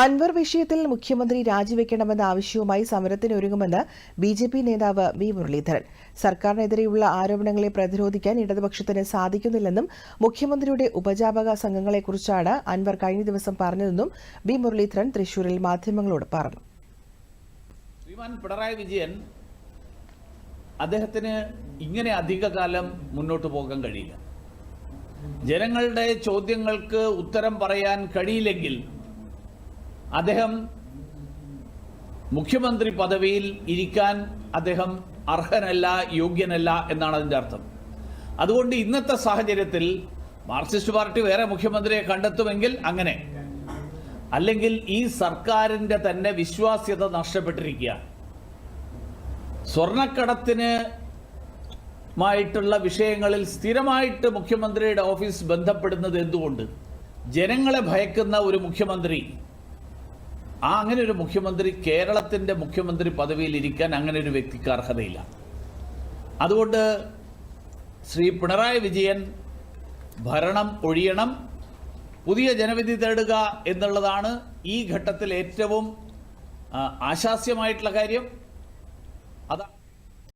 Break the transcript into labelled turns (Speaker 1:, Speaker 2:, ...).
Speaker 1: അൻവർ വിഷയത്തിൽ മുഖ്യമന്ത്രി രാജിവെക്കണമെന്ന ആവശ്യവുമായി സമരത്തിനൊരുങ്ങുമെന്ന് ബി ജെ പി നേതാവ് വി മുരളീധരൻ. സർക്കാരിനെതിരെയുള്ള ആരോപണങ്ങളെ പ്രതിരോധിക്കാൻ ഇടതുപക്ഷത്തിന് സാധിക്കുന്നില്ലെന്നും മുഖ്യമന്ത്രിയുടെ ഉപജാപക സംഘങ്ങളെക്കുറിച്ചാണ് അൻവർ കഴിഞ്ഞ ദിവസം പറഞ്ഞതെന്നും ബി മുരളീധരൻ തൃശൂരിൽ മാധ്യമങ്ങളോട് പറഞ്ഞു.
Speaker 2: ശ്രീമാൻ പിണറായി വിജയൻ അദ്ദേഹത്തിന് ഇങ്ങനെ അധികകാലം മുന്നോട്ട് പോകാൻ കഴിയില്ല. ജനങ്ങളുടെ ചോദ്യങ്ങൾക്ക് ഉത്തരം പറയാൻ കഴിയില്ലെങ്കിൽ അദ്ദേഹം മുഖ്യമന്ത്രി പദവിയിൽ ഇരിക്കാൻ അദ്ദേഹം അർഹനല്ല യോഗ്യനല്ല എന്നാണ് അതിന്റെ അർത്ഥം. അതുകൊണ്ട് ഇന്നത്തെ സാഹചര്യത്തിൽ മാർക്സിസ്റ്റ് പാർട്ടി വേറെ മുഖ്യമന്ത്രിയെ കണ്ടെത്തുമെങ്കിൽ അങ്ങനെ. അല്ലെങ്കിൽ ഈ സർക്കാരിന്റെ തന്നെ വിശ്വാസ്യത നഷ്ടപ്പെട്ടിരിക്കുക. സ്വർണക്കടത്തിന് മായിട്ടുള്ള വിഷയങ്ങളിൽ സ്ഥിരമായിട്ട് മുഖ്യമന്ത്രിയുടെ ഓഫീസ് ബന്ധപ്പെടുന്നത് എന്തുകൊണ്ട്? ജനങ്ങളെ ഭയക്കുന്ന ഒരു മുഖ്യമന്ത്രി ആ അങ്ങനെ ഒരു മുഖ്യമന്ത്രി കേരളത്തിന്റെ മുഖ്യമന്ത്രി പദവിയിൽ ഇരിക്കാൻ അങ്ങനെ ഒരു വ്യക്തിക്ക് അർഹതയില്ല. അതുകൊണ്ട് ശ്രീ പിണറായി വിജയൻ ഭരണം ഒഴിയണം പുതിയ ജനവിധി തേടുക എന്നുള്ളതാണ് ഈ ഘട്ടത്തിൽ ഏറ്റവും ആശാസ്യമായിട്ടുള്ള കാര്യം. അതാ